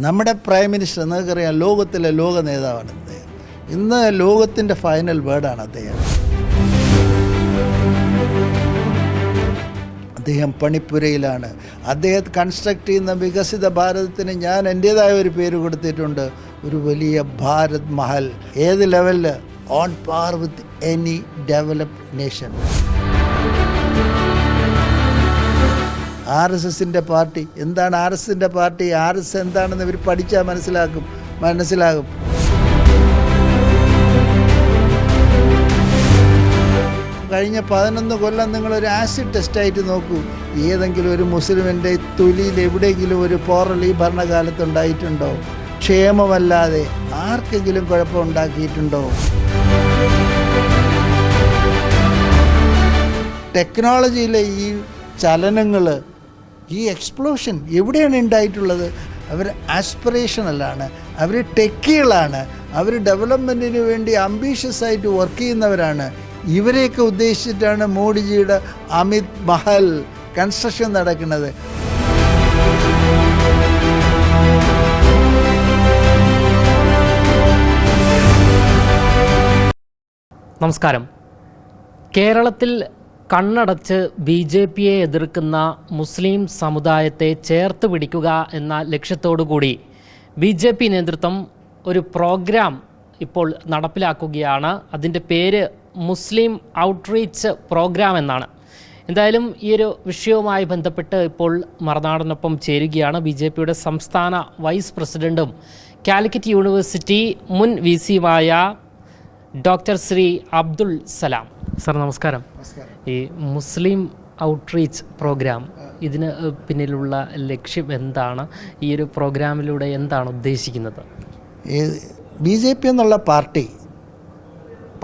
നമ്മുടെ prime minister നിങ്ങൾക്കറിയാം ലോകത്തിലെ ലോക നേതാവാണ് അദ്ദേഹം. ഇന്ന് ലോകത്തിന്റെ ഫൈനൽ വേർഡാണ് അദ്ദേഹം. അദ്ദേഹം പണിപ്പുരയിലാണ്. അദ്ദേഹം കൺസ്ട്രക്ട് ചെയ്യുന്ന വികസിത ഭാരതത്തിന് ഞാൻ എന്റേതായ ഒരു പേര് കൊടുത്തിട്ടുണ്ട്. ഒരു വലിയ ഭാരത് മഹൽ. ഏത് ലെവലിൽ on par with any developed nation R S എസിന്റെ പാർട്ടി. എന്താണ് ആർ എസ് എസിന്റെ പാർട്ടി? ആർ എസ് എന്താണെന്ന് ഇവർ പഠിച്ചാൽ മനസ്സിലാക്കും. മനസ്സിലാകും. കഴിഞ്ഞ പതിനൊന്ന് കൊല്ലം നിങ്ങളൊരു ആസിഡ് ടെസ്റ്റായിട്ട് നോക്കൂ. ഏതെങ്കിലും ഒരു മുസ്ലിമിന്റെ തൊലിയിൽ എവിടെയെങ്കിലും ഒരു പോറൽ ഈ ഭരണകാലത്ത് ഉണ്ടായിട്ടുണ്ടോ? ക്ഷേമമല്ലാതെ ആർക്കെങ്കിലും കുഴപ്പം ഉണ്ടാക്കിയിട്ടുണ്ടോ? ടെക്നോളജിയിലെ ഈ ചലനങ്ങൾ ഈ എക്സ്പ്ലോഷൻ എവിടെയാണ് ഉണ്ടായിട്ടുള്ളത്? അവർ ആസ്പിറേഷണലാണ് അവർ ടെക്കികളാണ് അവർ ഡെവലപ്മെന്റിന് വേണ്ടി അംബീഷ്യസ് ആയിട്ട് വർക്ക് ചെയ്യുന്നവരാണ്. ഇവരെയൊക്കെ ഉദ്ദേശിച്ചിട്ടാണ് മോഡിജിയുടെ അമിത് മഹൽ കൺസ്ട്രക്ഷൻ നടക്കുന്നത്. നമസ്കാരം. കേരളത്തിൽ കണ്ണടച്ച് ബി ജെ പിയെ എതിർക്കുന്ന മുസ്ലിം സമുദായത്തെ ചേർത്ത് പിടിക്കുക എന്ന ലക്ഷ്യത്തോടു കൂടി ബി ജെ പി നേതൃത്വം ഒരു പ്രോഗ്രാം ഇപ്പോൾ നടപ്പിലാക്കുകയാണ്. അതിന്റെ പേര് മുസ്ലിം ഔട്ട്റീച്ച് പ്രോഗ്രാം എന്നാണ്. എന്തായാലും ഈ ഒരു വിഷയവുമായി ബന്ധപ്പെട്ട് ഇപ്പോൾ മറുനാടനൊപ്പം ചേരുകയാണ് ബി ജെ പിയുടെ സംസ്ഥാന വൈസ് പ്രസിഡന്റും കാലിക്കറ്റ് യൂണിവേഴ്സിറ്റി മുൻ വി സിയുമായ ഡോക്ടർ ശ്രീ അബ്ദുൾ സലാം. സർ നമസ്കാരം. ഈ മുസ്ലിം ഔട്ട്റീച്ച് പ്രോഗ്രാം ഇതിന് പിന്നിലുള്ള ലക്ഷ്യം എന്താണ്? ഈ ഒരു പ്രോഗ്രാമിലൂടെ എന്താണ് ഉദ്ദേശിക്കുന്നത്? ബി ജെ പി എന്നുള്ള പാർട്ടി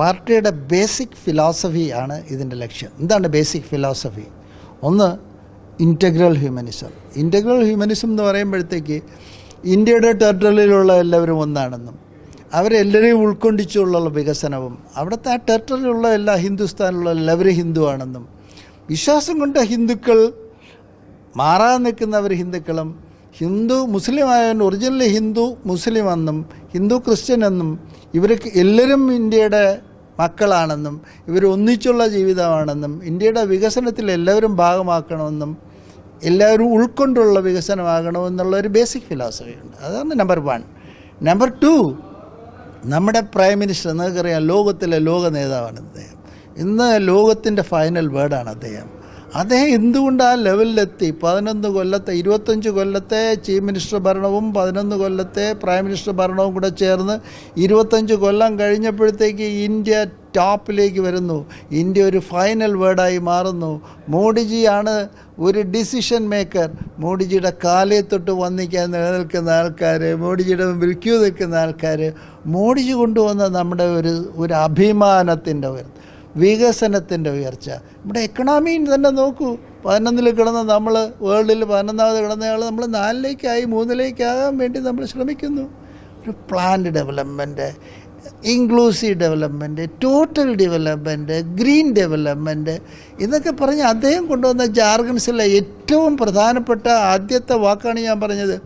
പാർട്ടിയുടെ ബേസിക് ഫിലോസഫി ആണ് ഇതിന്റെ ലക്ഷ്യം. എന്താണ് ബേസിക് ഫിലോസഫി ഒന്ന് ഇന്റഗ്രൽ ഹ്യൂമനിസം ഇന്റഗ്രൽ ഹ്യൂമനിസം എന്ന് പറയുമ്പോഴത്തേക്ക് ഇന്ത്യയുടെ ടെറിട്ടറിയിലുള്ള എല്ലാവരും ഒന്നാണെന്നും അവരെല്ലാവരെയും ഉൾക്കൊണ്ടിച്ചുള്ള വികസനവും അവിടുത്തെ ആ ടെറിട്ടറിയിലുള്ള എല്ലാ ഹിന്ദുസ്ഥാനിലുള്ള എല്ലാവരും ഹിന്ദുവാണെന്നും വിശ്വാസം കൊണ്ട് ഹിന്ദുക്കൾ മാറാൻ നിൽക്കുന്നവർ ഹിന്ദുക്കളും ഹിന്ദു മുസ്ലിം ആയവൻ ഒറിജിനലി ഹിന്ദു മുസ്ലിം എന്നും ഹിന്ദു ക്രിസ്ത്യൻ എന്നും ഇവർക്ക് എല്ലാവരും ഇന്ത്യയുടെ മക്കളാണെന്നും ഇവർ ഒന്നിച്ചുള്ള ജീവിതമാണെന്നും ഇന്ത്യയുടെ വികസനത്തിൽ എല്ലാവരും ഭാഗമാക്കണമെന്നും എല്ലാവരും ഉൾക്കൊണ്ടുള്ള വികസനമാകണമെന്നുള്ള ഒരു ബേസിക് ഫിലോസഫിയുണ്ട് അതാണ് നമ്പർ വൺ നമ്പർ ടു നമ്മുടെ പ്രൈം മിനിസ്റ്റർ നിങ്ങൾക്കറിയാം ലോകത്തിലെ ലോക നേതാവാണ് അദ്ദേഹം. ഇന്ന് ലോകത്തിന്റെ ഫൈനൽ വേർഡാണ് അദ്ദേഹം. അദ്ദേഹം എന്തുകൊണ്ട് ആ ലെവലിലെത്തി? പതിനൊന്ന് കൊല്ലത്തെ ഇരുപത്തഞ്ച് കൊല്ലത്തെ ചീഫ് മിനിസ്റ്റർ ഭരണവും പതിനൊന്ന് കൊല്ലത്തെ പ്രൈം മിനിസ്റ്റർ ഭരണവും കൂടെ ചേർന്ന് ഇരുപത്തഞ്ച് കൊല്ലം കഴിഞ്ഞപ്പോഴത്തേക്ക് ഇന്ത്യ ടോപ്പിലേക്ക് വരുന്നു. ഇന്ത്യ ഒരു ഫൈനൽ വേർഡായി മാറുന്നു. മോഡിജിയാണ് ഒരു ഡിസിഷൻ മേക്കർ. മോഡിജിയുടെ കാലേ തൊട്ട് വന്നിക്കാൻ നിലനിൽക്കുന്ന ആൾക്കാർ മോഡിജിയുടെ മുമ്പിൽ ക്യൂ നിൽക്കുന്ന ആൾക്കാർ മോഡിജി കൊണ്ടുവന്ന നമ്മുടെ ഒരു ഒരു അഭിമാനത്തിന്റെ ഉയർച്ച വികസനത്തിന്റെ ഉയർച്ച. നമ്മുടെ എക്കണോമി തന്നെ നോക്കൂ. പതിനൊന്നിൽ കിടന്ന നമ്മൾ വേൾഡിൽ പതിനൊന്നാമത് കിടന്നയാൾ നമ്മൾ നാലിലേക്കായി മൂന്നിലേക്കാകാൻ വേണ്ടി നമ്മൾ ശ്രമിക്കുന്നു. ഒരു plant development inclusive development total development green development ഇതൊക്കെ പറഞ്ഞ് അദ്ദേഹം കൊണ്ടുവന്ന ജാർഗൻസിലെ ഏറ്റവും പ്രധാനപ്പെട്ട ആദ്യത്തെ വാക്കാണ് ഞാൻ പറഞ്ഞത്.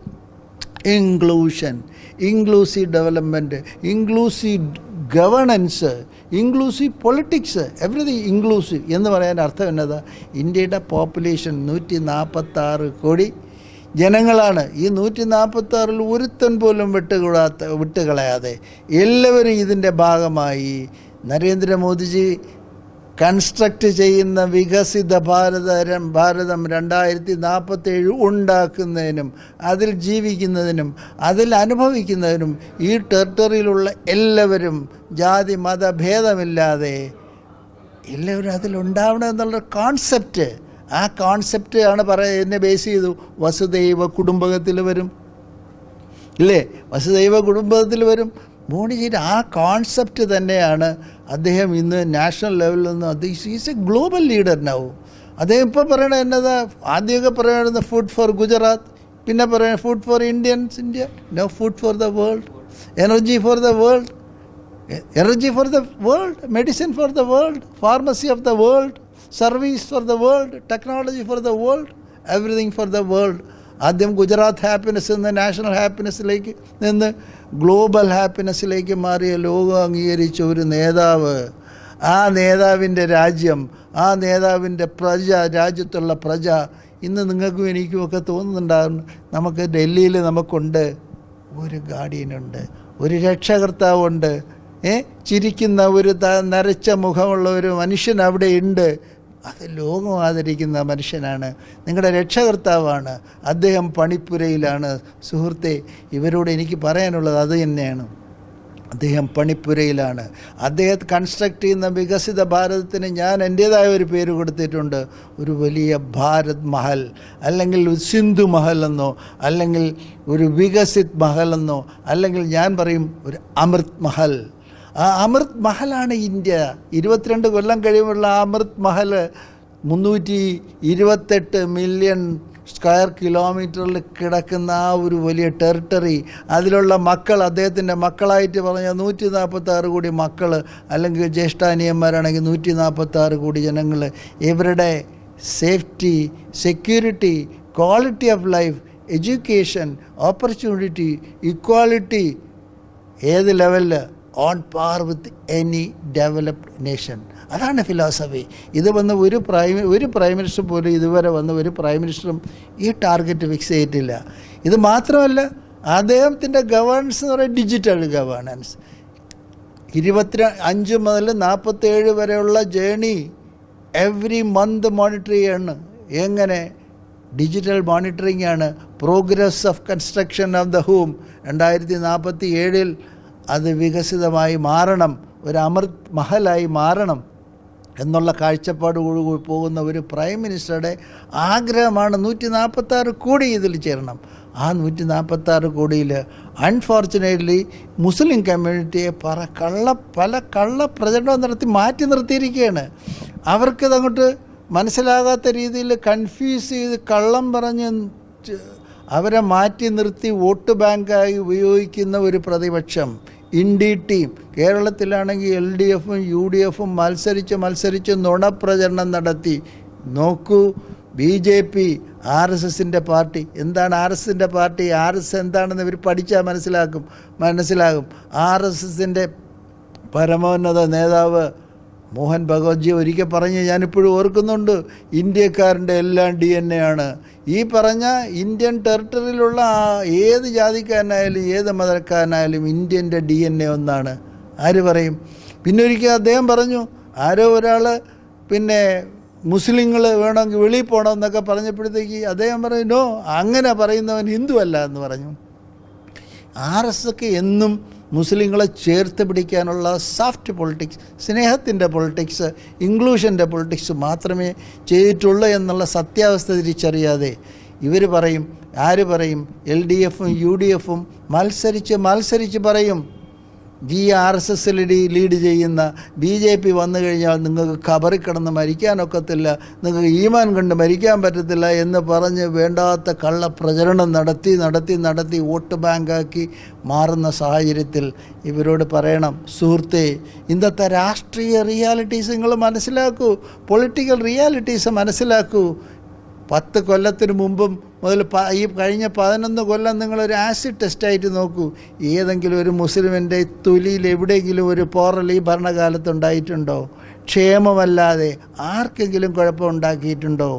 Inclusion inclusive development inclusive governance inclusive politics everything inclusive എന്ന് പറയാൻ അർത്ഥം എന്നതാ ഇന്ത്യയുടെ പോപ്പുലേഷൻ നൂറ്റി നാൽപ്പത്താറ് കോടി ജനങ്ങളാണ്. ഈ നൂറ്റി നാൽപ്പത്താറിൽ ഒരുത്തൻ പോലും വിട്ടുകൂടാത്ത വിട്ടുകളയാതെ എല്ലാവരും ഇതിന്റെ ഭാഗമായി. നരേന്ദ്രമോദിജി കൺസ്ട്രക്റ്റ് ചെയ്യുന്ന വികസിത ഭാരത ഭാരതം രണ്ടായിരത്തി നാൽപ്പത്തേഴ് ഉണ്ടാക്കുന്നതിനും അതിൽ ജീവിക്കുന്നതിനും അതിൽ അനുഭവിക്കുന്നതിനും ഈ ടെറിട്ടറിയിലുള്ള എല്ലാവരും ജാതി മതഭേദമില്ലാതെ എല്ലാവരും അതിലുണ്ടാവണം എന്നുള്ള കോൺസെപ്റ്റ് ആ കോൺസെപ്റ്റ് ആണ് പറയുക എന്നെ ബേസ് ചെയ്തു. വസുദൈവ കുടുംബകത്തിൽ വരും. ഇല്ലേ? വസുദൈവ കുടുംബത്തിൽ വരും. മോഡിജിയുടെ ആ കോൺസെപ്റ്റ് തന്നെയാണ് അദ്ദേഹം ഇന്ന് നാഷണൽ ലെവലിൽ നിന്ന് അദ്ദേഹം ഈസ് എ ഗ്ലോബൽ ലീഡർ നാവും അദ്ദേഹം ഇപ്പോൾ പറയണത് എന്നതാ ആദ്യമൊക്കെ പറയണത് ഫുഡ് ഫോർ ഗുജറാത്ത് പിന്നെ പറയുന്നത് food for Indians India no food for the world energy for the world energy for the world medicine for the world pharmacy of the world service for the world technology for the world everything for the world ആദ്യം Gujarat happiness നിന്ന് national ഹാപ്പിനെസ്സിലേക്ക് നിന്ന് global ഹാപ്പിനെസ്സിലേക്ക് മാറിയ ലോകം അംഗീകരിച്ച ഒരു നേതാവ്. ആ നേതാവിന്റെ രാജ്യം ആ നേതാവിന്റെ പ്രജ രാജ്യത്തുള്ള പ്രജ ഇന്ന് നിങ്ങൾക്കും എനിക്കും ഒക്കെ തോന്നുന്നുണ്ടാകും നമുക്ക് ഡൽഹിയിൽ നമുക്കുണ്ട്. ഒരു ഗാർഡിയനുണ്ട് ഒരു രക്ഷകർത്താവുണ്ട്. ഏ? ചിരിക്കുന്ന ഒരു നരച്ച മുഖമുള്ള ഒരു മനുഷ്യൻ അവിടെ ഉണ്ട്. അത് ലോകം ആദരിക്കുന്ന മനുഷ്യനാണ്. നിങ്ങളുടെ രക്ഷകർത്താവാണ്. അദ്ദേഹം പണിപ്പുരയിലാണ്. സുഹൃത്തെ ഇവരോട് എനിക്ക് പറയാനുള്ളത് അത് തന്നെയാണ്. അദ്ദേഹം പണിപ്പുരയിലാണ്. അദ്ദേഹത്തെ കൺസ്ട്രക്റ്റ് ചെയ്യുന്ന വികസിത ഭാരതത്തിന് ഞാൻ എന്റേതായ ഒരു പേര് കൊടുത്തിട്ടുണ്ട്. ഒരു വലിയ ഭാരത് മഹൽ അല്ലെങ്കിൽ സിന്ധു മഹൽ എന്നോ അല്ലെങ്കിൽ ഒരു വികസിത് മഹൽ എന്നോ അല്ലെങ്കിൽ ഞാൻ പറയും ഒരു അമൃത് മഹൽ. ആ അമൃത് മഹലാണ് ഇന്ത്യ. ഇരുപത്തിരണ്ട് കൊല്ലം കഴിയുമുള്ള ആ അമൃത് മഹൽ മുന്നൂറ്റി ഇരുപത്തെട്ട് മില്യൺ സ്ക്വയർ കിലോമീറ്ററിൽ കിടക്കുന്ന ആ ഒരു വലിയ ടെറിട്ടറി അതിലുള്ള മക്കൾ അദ്ദേഹത്തിന്റെ മക്കളായിട്ട് പറഞ്ഞ നൂറ്റി നാൽപ്പത്തി ആറ് കോടി മക്കൾ അല്ലെങ്കിൽ ജ്യേഷ്ഠാനിയന്മാരാണെങ്കിൽ നൂറ്റി നാൽപ്പത്തി ആറ് കോടി ജനങ്ങൾ. ഇവരുടെ safety security quality of life education opportunity equality ഏത് ലെവലിൽ on par with any developed nation അതാണ് ഫിലോസഫി ഇത് വന്ന് ഒരു പ്രൈം ഒരു പ്രൈം മിനിസ്റ്റർ പോലും ഇതുവരെ വന്ന ഒരു പ്രൈം മിനിസ്റ്ററും ഈ ടാർഗറ്റ് ഫിക്സ് ചെയ്തിട്ടില്ല. ഇത് മാത്രമല്ല അദ്ദേഹത്തിന്റെ ഗവേണൻസ് എന്ന് പറയുന്നത് ഡിജിറ്റൽ ഗവേണൻസ് ഇരുപത്തി അഞ്ച് മുതൽ നാൽപ്പത്തേഴ് വരെയുള്ള ജേണി എവറി മന്ത് മോണിറ്റർ ചെയ്യാണ്. എങ്ങനെ? ഡിജിറ്റൽ മോണിറ്ററിംഗ് ആണ്. Progress of construction of the home രണ്ടായിരത്തി നാൽപ്പത്തി ഏഴിൽ അത് വികസിതമായി മാറണം ഒരു അമൃത് മഹലായി മാറണം എന്നുള്ള കാഴ്ചപ്പാടോട് കൂടി പോകുന്ന ഒരു പ്രൈം മിനിസ്റ്ററുടെ ആഗ്രഹമാണ് നൂറ്റി നാൽപ്പത്താറ് കോടി ഇതിൽ ചേരണം. ആ നൂറ്റി നാൽപ്പത്താറ് കോടിയിൽ അൺഫോർച്ചുനേറ്റ്ലി മുസ്ലിം കമ്മ്യൂണിറ്റിയെ പറ കള്ള പല കള്ള പ്രചരണവും നടത്തി മാറ്റി നിർത്തിയിരിക്കുകയാണ്. അവർക്കിത് അങ്ങോട്ട് മനസ്സിലാകാത്ത രീതിയിൽ കൺഫ്യൂസ് ചെയ്ത് കള്ളം പറഞ്ഞ് അവരെ മാറ്റി നിർത്തി വോട്ട് ബാങ്കായി ഉപയോഗിക്കുന്ന ഒരു പ്രതിപക്ഷം ടീം. കേരളത്തിലാണെങ്കിൽ എൽ ഡി എഫും യു ഡി എഫും മത്സരിച്ച് മത്സരിച്ച് നുണപ്രചരണം നടത്തി. നോക്കൂ B J P R S എസിന്റെ പാർട്ടി. എന്താണ് ആർ എസ് എസിന്റെ പാർട്ടി? ആർ എസ് എന്താണെന്ന് ഇവർ പഠിച്ചാൽ മനസ്സിലാക്കും. മനസ്സിലാകും. ആർ എസ് എസിന്റെ പരമോന്നത നേതാവ് മോഹൻ ഭഗവത്ജി ഒരിക്കൽ പറഞ്ഞ് ഞാനിപ്പോഴും ഓർക്കുന്നുണ്ട്. ഇന്ത്യക്കാരന്റെ എല്ലാം ഡി എൻ എ ആണ്. ഈ പറഞ്ഞ ഇന്ത്യൻ ടെറിട്ടറിയിലുള്ള ഏത് ജാതിക്കാരനായാലും ഏത് മതക്കാരനായാലും ഇന്ത്യന്റെ ഡി എൻ എ ഒന്നാണ്. ആര് പറയും? പിന്നെ ഒരിക്കൽ അദ്ദേഹം പറഞ്ഞു ആരോ ഒരാൾ പിന്നെ മുസ്ലിങ്ങൾ വേണമെങ്കിൽ വെളിയിൽ പോകണം എന്നൊക്കെ പറഞ്ഞപ്പോഴത്തേക്ക് അദ്ദേഹം പറഞ്ഞു നോ അങ്ങനെ പറയുന്നവൻ ഹിന്ദു അല്ല എന്ന് പറഞ്ഞു. ആർ എസ് ഒക്കെ എന്നും മുസ്ലിങ്ങളെ ചേർത്ത് പിടിക്കാനുള്ള സോഫ്റ്റ് പൊളിറ്റിക്സ് സ്നേഹത്തിന്റെ പൊളിറ്റിക്സ് ഇൻക്ലൂഷന്റെ പൊളിറ്റിക്സ് മാത്രമേ ചെയ്തിട്ടുള്ളൂ എന്നുള്ള സത്യാവസ്ഥ തിരിച്ചറിയാതെ ഇവർ പറയും ആര് പറയും എൽ ഡി എഫും യു ഡി എഫും മത്സരിച്ച് മത്സരിച്ച് പറയും. ഈ ആർ എസ് എസിൽ ലീഡ് ചെയ്യുന്ന ബി ജെ പി വന്നു കഴിഞ്ഞാൽ നിങ്ങൾക്ക് കബറി കിടന്ന് മരിക്കാനൊക്കത്തില്ല നിങ്ങൾക്ക് ഈമാൻ കണ്ട് മരിക്കാൻ പറ്റത്തില്ല എന്ന് പറഞ്ഞ് വേണ്ടാത്ത കള്ള പ്രചരണം നടത്തി നടത്തി നടത്തി വോട്ട് ബാങ്കാക്കി മാറുന്ന സാഹചര്യത്തിൽ ഇവരോട് പറയണം സുഹൃത്തെ ഇന്നത്തെ രാഷ്ട്രീയ റിയാലിറ്റീസ് നിങ്ങൾ മനസ്സിലാക്കൂ പൊളിറ്റിക്കൽ റിയാലിറ്റീസ് മനസ്സിലാക്കൂ. പത്ത് കൊല്ലത്തിന് മുമ്പും മുതൽ ഈ കഴിഞ്ഞ പതിനൊന്ന് കൊല്ലം നിങ്ങളൊരു ആസിഡ് ടെസ്റ്റായിട്ട് നോക്കൂ. ഏതെങ്കിലും ഒരു മുസ്ലിമിന്റെ തൊലിയിൽ എവിടെയെങ്കിലും ഒരു പോറൽ ഈ ഭരണകാലത്ത് ഉണ്ടായിട്ടുണ്ടോ? ക്ഷേമമല്ലാതെ ആർക്കെങ്കിലും കുഴപ്പമുണ്ടാക്കിയിട്ടുണ്ടോ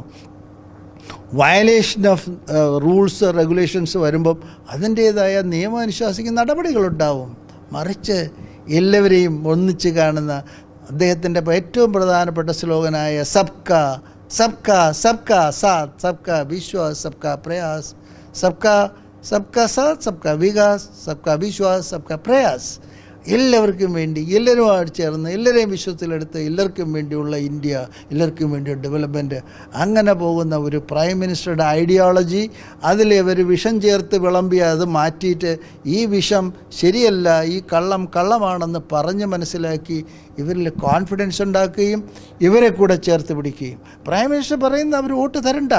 വയലേഷൻ ഓഫ് റൂൾസ് റെഗുലേഷൻസ് വരുമ്പം അതിന്റേതായ നിയമാനുശാസിക്കുന്ന നടപടികളുണ്ടാവും. മറിച്ച് എല്ലാവരെയും ഒന്നിച്ച് കാണുന്ന അദ്ദേഹത്തിന്റെ ഏറ്റവും പ്രധാനപ്പെട്ട സ്ലോഗനായ സബ്ക സബ്ക സബ്ക സാത്ത് സബ്ക വിശ്വാസ് സബ്ക പ്രയാസ് സബ്ക സബ്ക സാത്ത് സബ്ക വികാസ് സബ്ക വിശ്വാസ് സബ്ക പ്രയാസ് എല്ലാവർക്കും വേണ്ടി എല്ലാവരുമായിട്ട് ചേർന്ന് എല്ലാവരെയും വിശ്വത്തിലെടുത്ത് എല്ലാവർക്കും വേണ്ടിയുള്ള ഇന്ത്യ എല്ലാവർക്കും വേണ്ടി ഡെവലപ്മെന്റ് അങ്ങനെ പോകുന്ന ഒരു പ്രൈം മിനിസ്റ്ററുടെ ഐഡിയോളജി അതിൽ ഇവർ വിഷം ചേർത്ത് വിളമ്പി അത് മാറ്റിയിട്ട് ഈ വിഷം ശരിയല്ല ഈ കള്ളം കള്ളമാണെന്ന് പറഞ്ഞ് മനസ്സിലാക്കി ഇവരിൽ കോൺഫിഡൻസ് ഉണ്ടാക്കുകയും ഇവരെ കൂടെ ചേർത്ത് പിടിക്കുകയും. പ്രൈം മിനിസ്റ്റർ പറയുന്ന അവർ വോട്ട് തരണ്ട.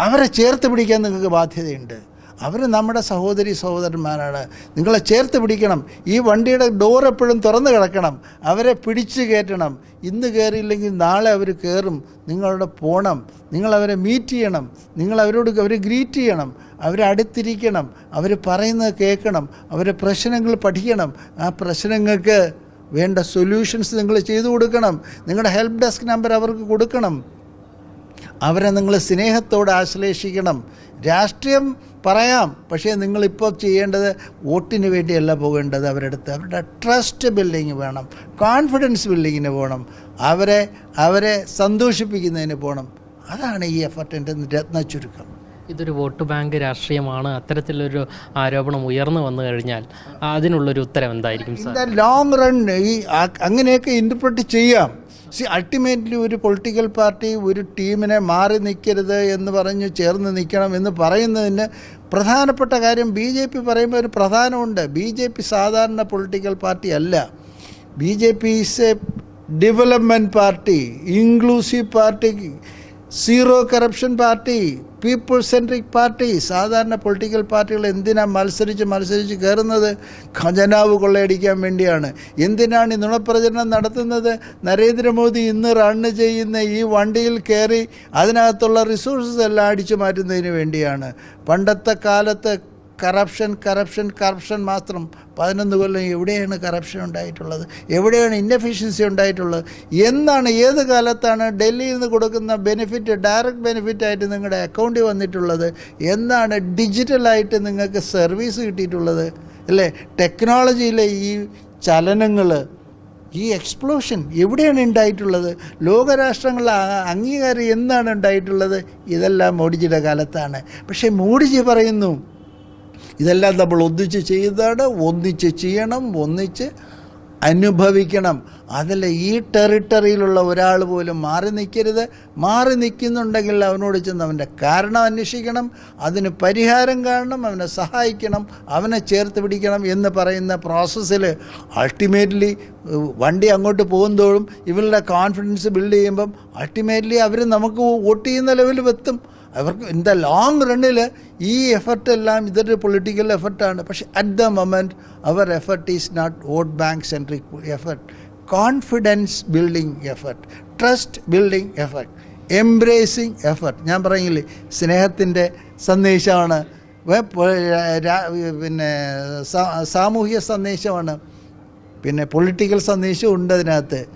അവരെ ചേർത്ത് പിടിക്കാൻ നിങ്ങൾക്ക് ബാധ്യതയുണ്ട്. അവർ നമ്മുടെ സഹോദരി സഹോദരന്മാരാണ്. നിങ്ങളെ ചേർത്ത് പിടിക്കണം. ഈ വണ്ടിയുടെ ഡോർ എപ്പോഴും തുറന്നു കിടക്കണം. അവരെ പിടിച്ചു കയറ്റണം. ഇന്ന് കയറിയില്ലെങ്കിൽ നാളെ അവർ കയറും. നിങ്ങളുടെ പോകണം നിങ്ങളവരെ മീറ്റ് ചെയ്യണം. നിങ്ങൾ അവരോട് അവരെ ഗ്രീറ്റ് ചെയ്യണം. അവരെ അടുത്തിരിക്കണം. അവർ പറയുന്നത് കേൾക്കണം. അവരെ പ്രശ്നങ്ങൾ പഠിക്കണം. ആ പ്രശ്നങ്ങൾക്ക് വേണ്ട സൊല്യൂഷൻസ് നിങ്ങൾ ചെയ്തു കൊടുക്കണം. നിങ്ങളുടെ ഹെൽപ്പ് ഡെസ്ക് നമ്പർ അവർക്ക് കൊടുക്കണം. അവരെ നിങ്ങൾ സ്നേഹത്തോടെ ആശ്ലേഷിക്കണം. രാഷ്ട്രീയം പറയാം. പക്ഷേ നിങ്ങളിപ്പോൾ ചെയ്യേണ്ടത് വോട്ടിന് വേണ്ടിയല്ല പോകേണ്ടത് അവരുടെ അടുത്ത്. അവരുടെ ട്രസ്റ്റ് ബിൽഡിങ് വേണം. കോൺഫിഡൻസ് ബിൽഡിങ്ങിന് പോകണം. അവരെ അവരെ സന്തോഷിപ്പിക്കുന്നതിന് പോകണം. അതാണ് ഈ എഫർട്ടിന്റെ രത്ന ചുരുക്കം. ഇതൊരു വോട്ട് ബാങ്ക് രാഷ്ട്രീയമാണ്. അത്തരത്തിലൊരു ആരോപണം ഉയർന്നു വന്നു കഴിഞ്ഞാൽ അതിനുള്ളൊരു ഉത്തരം എന്തായിരിക്കും ലോങ് റൺ ഈ അങ്ങനെയൊക്കെ ഇന്റർപ്രറ്റ് ചെയ്യാം. സി അൾട്ടിമേറ്റ്ലി ഒരു പൊളിറ്റിക്കൽ പാർട്ടി ഒരു ടീമിനെ മാറി നിൽക്കരുത് എന്ന് പറഞ്ഞ് ചേർന്ന് നിൽക്കണം എന്ന് പറയുന്നതിന് പ്രധാനപ്പെട്ട കാര്യം ബി ജെ പി പറയുമ്പോൾ ഒരു പ്രധാനമുണ്ട്. ബി ജെ പി സാധാരണ പൊളിറ്റിക്കൽ പാർട്ടി അല്ല. B J P is a development party inclusive party zero corruption party people centric party സാധാരണ പൊളിറ്റിക്കൽ പാർട്ടികൾ എന്തിനാണ് മത്സരിച്ച് മത്സരിച്ച് കയറുന്നത്? ഖജനാവ് കൊള്ളയടിക്കാൻ വേണ്ടിയാണ്. എന്തിനാണ് ഈ നുണപ്രചരണം നടത്തുന്നത്? നരേന്ദ്രമോദി ഇന്ന് റണ്ണ് ചെയ്യുന്ന ഈ വണ്ടിയിൽ കയറി അതിനകത്തുള്ള റിസോഴ്സസ് എല്ലാം അടിച്ചു മാറ്റുന്നതിന് വേണ്ടിയാണ്. പണ്ടത്തെ കാലത്ത് കറപ്ഷൻ കറപ്ഷൻ കറപ്ഷൻ മാത്രം പതിനൊന്ന് കൊല്ലം എവിടെയാണ് കറപ്ഷൻ ഉണ്ടായിട്ടുള്ളത്? എവിടെയാണ് ഇന്നഫിഷ്യൻസി ഉണ്ടായിട്ടുള്ളത്? എന്നാണ് ഏത് കാലത്താണ് ഡൽഹിയിൽ നിന്ന് കൊടുക്കുന്ന ബെനിഫിറ്റ് ഡയറക്റ്റ് ബെനിഫിറ്റ് ആയിട്ട് നിങ്ങളുടെ അക്കൗണ്ടിൽ വന്നിട്ടുള്ളത്? എന്നാണ് ഡിജിറ്റലായിട്ട് നിങ്ങൾക്ക് സർവീസ് കിട്ടിയിട്ടുള്ളത്? അല്ലേ? ടെക്നോളജിയിലെ ഈ ചലനങ്ങൾ ഈ എക്സ്പ്ലോഷൻ എവിടെയാണ് ഉണ്ടായിട്ടുള്ളത്? ലോകരാഷ്ട്രങ്ങൾ അംഗീകാരം എന്നാണ് ഉണ്ടായിട്ടുള്ളത്? ഇതെല്ലാം മോഡിജിയുടെ കാലത്താണ്. പക്ഷേ മോഡിജി പറയുന്നു ഇതെല്ലാം നമ്മൾ ഒന്നിച്ച് ചെയ്താണ് ഒന്നിച്ച് ചെയ്യണം ഒന്നിച്ച് അനുഭവിക്കണം. അതിൽ ഈ ടെറിട്ടറിയിലുള്ള ഒരാൾ പോലും മാറി നിൽക്കരുത്. മാറി നിൽക്കുന്നുണ്ടെങ്കിൽ അവനോട് ചെന്ന് അവന്റെ കാരണം അന്വേഷിക്കണം അതിന് പരിഹാരം കാണണം അവനെ സഹായിക്കണം അവനെ ചേർത്ത് പിടിക്കണം എന്ന് പറയുന്ന പ്രോസസ്സിൽ അൾട്ടിമേറ്റ്ലി വണ്ടി അങ്ങോട്ട് പോകുന്തോറും ഇവരുടെ കോൺഫിഡൻസ് ബിൽഡ് ചെയ്യുമ്പം അൾട്ടിമേറ്റ്ലി അവർ നമുക്ക് വോട്ട് ചെയ്യുന്ന ലെവലിൽ എത്തും. അവർക്ക് ഇൻ ദ ലോങ് റണ്ണിൽ ഈ എഫർട്ട് എല്ലാം ഇതൊരു പൊളിറ്റിക്കൽ എഫർട്ടാണ് പക്ഷെ at the moment our effort is not vote bank centric effort confidence building effort trust building effort embracing effort ഞാൻ പറഞ്ഞില്ലേ സ്നേഹത്തിന്റെ സന്ദേശമാണ്. പിന്നെ സാമൂഹിക സന്ദേശമാണ്. പിന്നെ പൊളിറ്റിക്കൽ സന്ദേശവും ഉണ്ട് അതിനകത്ത്.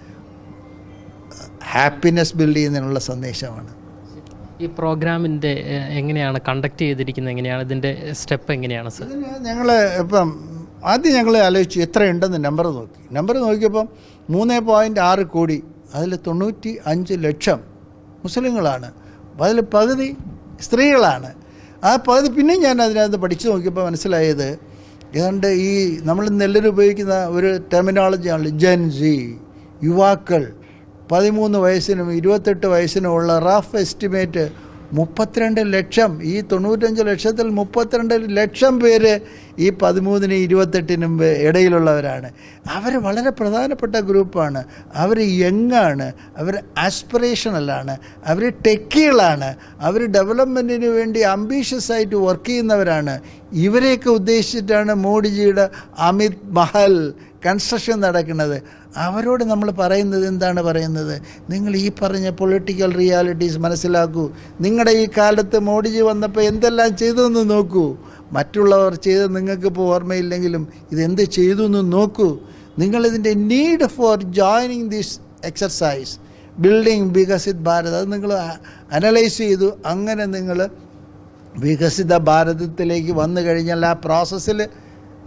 ഹാപ്പിനെസ് ബിൽഡ് ചെയ്യുന്നതിനുള്ള സന്ദേശമാണ്. ഈ പ്രോഗ്രാമിന്റെ എങ്ങനെയാണ് കണ്ടക്ട് ചെയ്തിരിക്കുന്നത്? എങ്ങനെയാണ് ഇതിന്റെ സ്റ്റെപ്പ് എങ്ങനെയാണ് സർ ഞങ്ങൾ ഇപ്പം ആദ്യം ഞങ്ങൾ ആലോചിച്ചു എത്രയുണ്ടെന്ന് നമ്പർ നോക്കി. നമ്പർ നോക്കിയപ്പം മൂന്ന് പോയിന്റ് ആറ് കോടി അതിൽ തൊണ്ണൂറ്റി അഞ്ച് ലക്ഷം മുസ്ലിങ്ങളാണ്. അതിൽ പകുതി സ്ത്രീകളാണ്. ആ പകുതി പിന്നെ ഞാൻ അതിനകത്ത് പഠിച്ചു നോക്കിയപ്പോൾ മനസ്സിലായത് ഏതാണ്ട് ഈ നമ്മൾ നെല്ലിൽ ഉപയോഗിക്കുന്ന ഒരു ടെർമിനോളജിയാണ് ജെൻസി യുവാക്കൾ. പതിമൂന്ന് വയസ്സിനും ഇരുപത്തെട്ട് വയസ്സിനും ഉള്ള റഫ് എസ്റ്റിമേറ്റ് മുപ്പത്തിരണ്ട് ലക്ഷം ഈ തൊണ്ണൂറ്റഞ്ച് ലക്ഷത്തിൽ മുപ്പത്തിരണ്ട് ലക്ഷം പേര് ഈ പതിമൂന്നിനും ഇരുപത്തെട്ടിനും ഇടയിലുള്ളവരാണ്. അവർ വളരെ പ്രധാനപ്പെട്ട ഗ്രൂപ്പാണ്. അവർ യങ്ങാണ് അവർ ആസ്പിറേഷണലാണ് അവർ ടെക്കികളാണ് അവർ ഡെവലപ്മെന്റിന് വേണ്ടി അംബീഷ്യസ് ആയിട്ട് വർക്ക് ചെയ്യുന്നവരാണ്. ഇവരെയൊക്കെ ഉദ്ദേശിച്ചിട്ടാണ് മോഡിജിയുടെ അമിത് മഹൽ കൺസ്ട്രക്ഷൻ നടക്കുന്നത്. അവരോട് നമ്മൾ പറയുന്നത് എന്താണ് പറയുന്നത്? നിങ്ങൾ ഈ പറഞ്ഞ പൊളിറ്റിക്കൽ റിയാലിറ്റീസ് മനസ്സിലാക്കൂ. നിങ്ങളുടെ ഈ കാലത്ത് മോഡിജി വന്നപ്പോൾ എന്തെല്ലാം ചെയ്തു എന്ന് നോക്കൂ. മറ്റുള്ളവർ ചെയ്ത് നിങ്ങൾക്കിപ്പോൾ ഓർമ്മയില്ലെങ്കിലും ഇതെന്ത് ചെയ്തു എന്ന് നോക്കൂ. നിങ്ങളിതിന്റെ need for joining this exercise building Viksit Bharat അത് നിങ്ങൾ അനലൈസ് ചെയ്തു. അങ്ങനെ നിങ്ങൾ വികസിത ഭാരതത്തിലേക്ക് വന്നു കഴിഞ്ഞാൽ ആ പ്രോസസ്സിൽ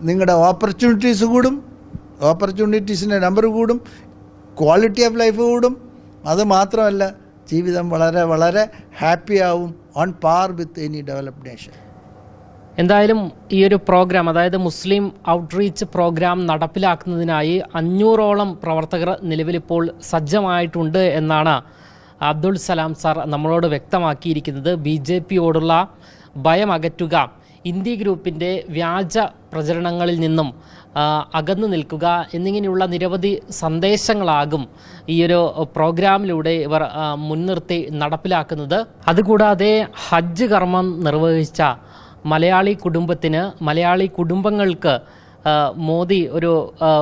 നിങ്ങളുടെ ഓപ്പർച്യൂണിറ്റീസ് കൂടും. ഓപ്പർച്യൂണിറ്റീസിന്റെ നമ്പർ കൂടും ക്വാളിറ്റി ഓഫ് ലൈഫ് കൂടും. അത് മാത്രമല്ല ജീവിതം വളരെ വളരെ ഹാപ്പി ആവും on par with any developed nation എന്തായാലും ഈ ഒരു പ്രോഗ്രാം അതായത് മുസ്ലിം ഔട്ട്റീച്ച് പ്രോഗ്രാം നടപ്പിലാക്കുന്നതിനായി അഞ്ഞൂറോളം പ്രവർത്തകർ നിലവിലിപ്പോൾ സജ്ജമായിട്ടുണ്ട് എന്നാണ് അബ്ദുൾ സലാം സാർ നമ്മളോട് വ്യക്തമാക്കിയിരിക്കുന്നത്. ബി ജെ പിയോടുള്ള ഭയം അകറ്റുക ഇന്ത്യ ഗ്രൂപ്പിന്റെ വ്യാജ പ്രചരണങ്ങളിൽ നിന്നും അകന്നു നിൽക്കുക എന്നിങ്ങനെയുള്ള നിരവധി സന്ദേശങ്ങളാകും ഈ ഒരു പ്രോഗ്രാമിലൂടെ ഇവർ മുൻനിർത്തി നടപ്പിലാക്കുന്നത്. അതുകൂടാതെ ഹജ്ജ് കർമ്മം നിർവഹിച്ച മലയാളി കുടുംബത്തിന് മലയാളി കുടുംബങ്ങൾക്ക് മോദി ഒരു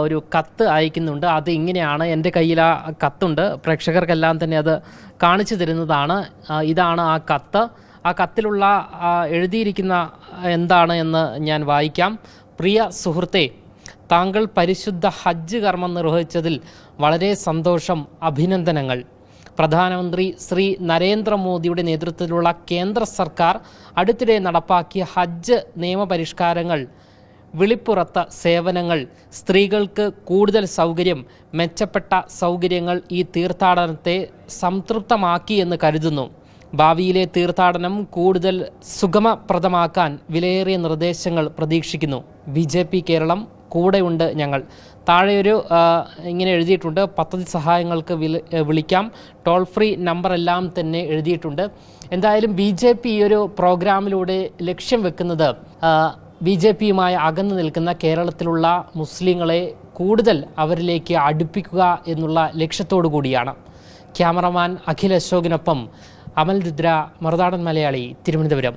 ഒരു കത്ത് അയക്കുന്നുണ്ട്. അത് ഇങ്ങനെയാണ് എന്റെ കയ്യിൽ ആ കത്തുണ്ട്. പ്രേക്ഷകർക്കെല്ലാം തന്നെ അത് കാണിച്ചു തരുന്നതാണ്. ഇതാണ് ആ കത്ത്. ആ കത്തിലുള്ള എഴുതിയിരിക്കുന്ന എന്താണ് എന്ന് ഞാൻ വായിക്കാം. പ്രിയ സുഹൃത്തെ താങ്കൾ പരിശുദ്ധ ഹജ്ജ് കർമ്മം നിർവഹിച്ചതിൽ വളരെ സന്തോഷം അഭിനന്ദനങ്ങൾ. പ്രധാനമന്ത്രി ശ്രീ നരേന്ദ്രമോദിയുടെ നേതൃത്വത്തിലുള്ള കേന്ദ്ര സർക്കാർ അടുത്തിടെ നടപ്പാക്കിയ ഹജ്ജ് നിയമപരിഷ്കാരങ്ങൾ വിളിപ്പുറത്ത സേവനങ്ങൾ സ്ത്രീകൾക്ക് കൂടുതൽ സൗകര്യം മെച്ചപ്പെട്ട സൗകര്യങ്ങൾ ഈ തീർത്ഥാടനത്തെ സംതൃപ്തമാക്കി എന്ന് കരുതുന്നു. ഭാവിയിലെ തീർത്ഥാടനം കൂടുതൽ സുഗമപ്രദമാക്കാൻ വിലയേറിയ നിർദ്ദേശങ്ങൾ പ്രതീക്ഷിക്കുന്നു. ബി ജെ പി കേരളം കൂടെയുണ്ട് ഞങ്ങൾ. താഴെ ഒരു ഇങ്ങനെ എഴുതിയിട്ടുണ്ട്. പദ്ധതി സഹായങ്ങൾക്ക് വിളിക്കാം. ടോൾ ഫ്രീ നമ്പർ എല്ലാം തന്നെ എഴുതിയിട്ടുണ്ട്. എന്തായാലും ബി ജെ പി ഈ ഒരു പ്രോഗ്രാമിലൂടെ ലക്ഷ്യം വെക്കുന്നത് ബി ജെ പിയുമായി അകന്നു നിൽക്കുന്ന കേരളത്തിലുള്ള മുസ്ലിങ്ങളെ കൂടുതൽ അവരിലേക്ക് അടുപ്പിക്കുക എന്നുള്ള ലക്ഷ്യത്തോടു കൂടിയാണ്. ക്യാമറമാൻ അഖിൽ അശോകിനൊപ്പം അമൽ രുദ്ര മറുനാടൻ മലയാളി തിരുവനന്തപുരം.